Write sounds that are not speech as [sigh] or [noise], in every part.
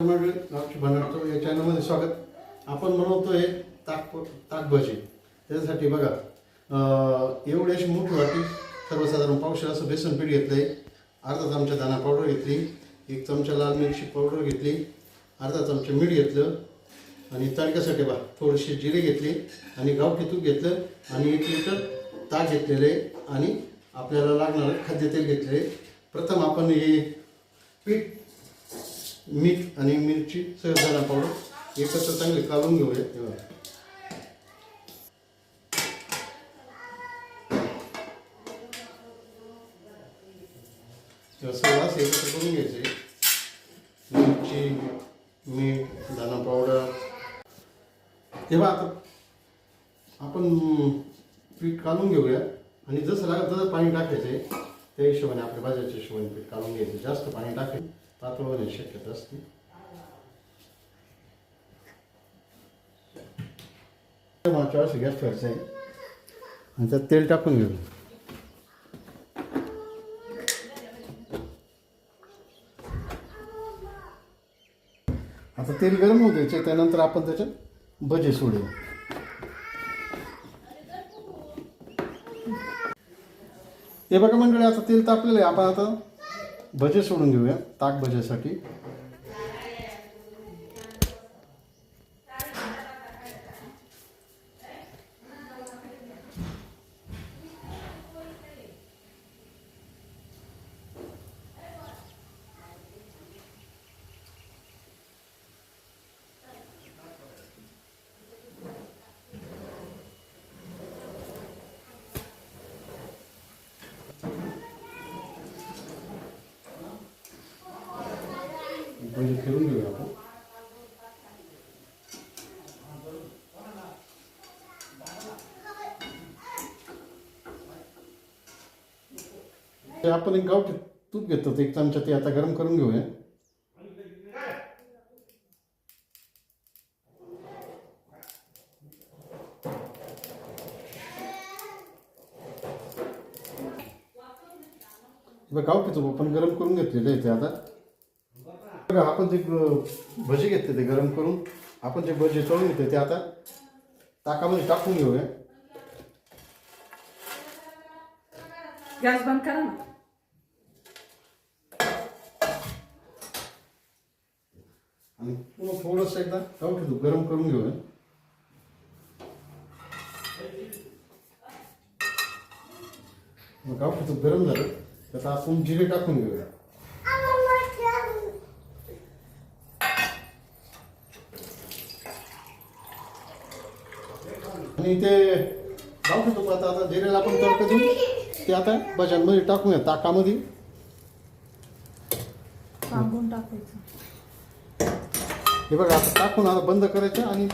मंडळी बनवतो या चॅनलमध्ये स्वागत. आपण बनवतोय ताक ताक भजी. त्याच्यासाठी बघा एवढ्याशी मोठी वाटी सर्वसाधारण पावशे असं बेसन पीठ घेतलंय. अर्धा चमचा दाणा पावडर घेतली. एक चमचा लाल मिरची पावडर घेतली. अर्धा चमचा मीठ घेतलं. आणि तडक्यासाठी बा थोडीशी जिरे घेतली. आणि गावठी तूप घेतलं. आणि एक लिटर ताक घेतलेले. आणि आपल्याला लागणारं खाद्यतेल घेतले प्रथम आपण हे पीठ मीठ आणि मिरची सहजदाना पावडर एकत्र चांगले काढून घेऊया. तेव्हा तेव्हा असं एकत्र करून घ्यायचे. मिरची मीठ दाणा पावडर. तेव्हा आता आपण पीठ काढून घेऊया. आणि जसं लागत तसं पाणी टाकायचं आहे. त्या हिशोबाने आपल्या भाज्याच्या हिशोबाने पीठ काढून घ्यायचं जास्त पाणी टाकेल पातळ होण्याची शक्यता असते मागच्या वर्षी गॅस ठेवायचा आहे आणि त्यात तेल टाकून घेऊ आता तेल गरम होऊ द्यायचे त्यानंतर आपण त्याच्यात भजे सोडू हे बघा मंडळी आता तेल तापलेलं आहे आपण आता भजे सोडून घेऊया. ताक भज्यासाठी. म्हणजे फिरून घेऊया आपण ते आपण एक गावठी तूप घेतो ते एक चमचा ते आता गरम करून घेऊया बघा, गावठी तूप आपण गरम करून घेतलेले आहे ते आता बघा आपण जे ग- भजी घेतले ते गरम करून आपण जे भजी तळून घेतले ते आता ताकामध्ये टाकून घेऊया. गॅस बंद करा ना. आणि पुन्हा थोडंसं एकदा गावठी तूप गरम करून घेऊया. मग गावठी तूप गरम झालं त्यात आपण जिरे टाकून घेऊया. आणि ते गावठी तूप आता आता जिरेला आपण तडका देऊन ते आता भज्यांमध्ये टाकूया ताकामध्ये. टाकायचं. हे बघा आता टाकून आता बंद करायचं आणि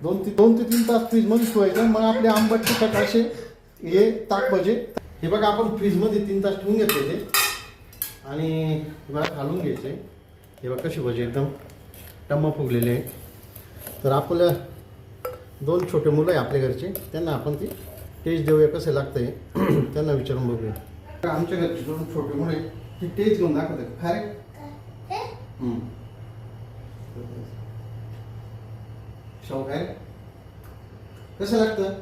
दोन ते दोन ते तीन तास फ्रीजमध्ये ठेवायचं. मग आपले आंबट तिखट असे हे ताक भजे हे बघा आपण फ्रीजमध्ये तीन तास ठेवून घेतले ते. आणि हे बघा घालून घ्यायचे. हे बघा कसे भजे एकदम टम्म फुगलेले. तर आपल्या दोन छोटे मुलं आहे आपल्या घरचे त्यांना आपण ती टेस्ट देऊया कसं लागतंय. [clears throat] त्यांना विचारून बघूया. आमच्या घरचे दोन छोटे मुलं आहे ती टेस्ट घेऊन दाखवते खरे हम्म. शाहू काय कसं लागतं?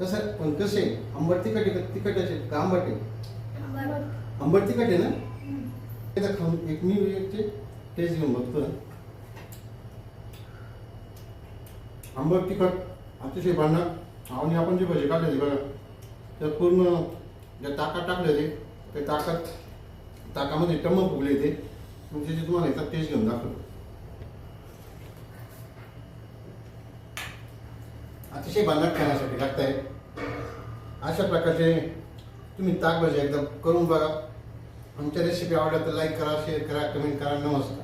कसं? पण कसे आंबट तिखट आहे का? तिखट असेल का? आंबट आहे? आंबट. तिखट आहे ना? खाऊन एक मी टेस्ट घेऊन बघतो. आंबट तिखट अतिशय भांडण. आणि आपण जे भजे काढले बघा त्यात पूर्ण ज्या ताकात टाकले ते ते ताकात ताकामध्ये टम्म फुगले ते म्हणजे जे तुम्हाला येतात टेस्ट घेऊन दाखवतो. अतिशय भांडण खाण्यासाठी लागत आहे अशा प्रकारचे तुम्ही ताक भजी एकदम करून बघा. आमच्या रेसिपी आवडल्या तर लाईक करा शेअर करा कमेंट करा. नमस्कार.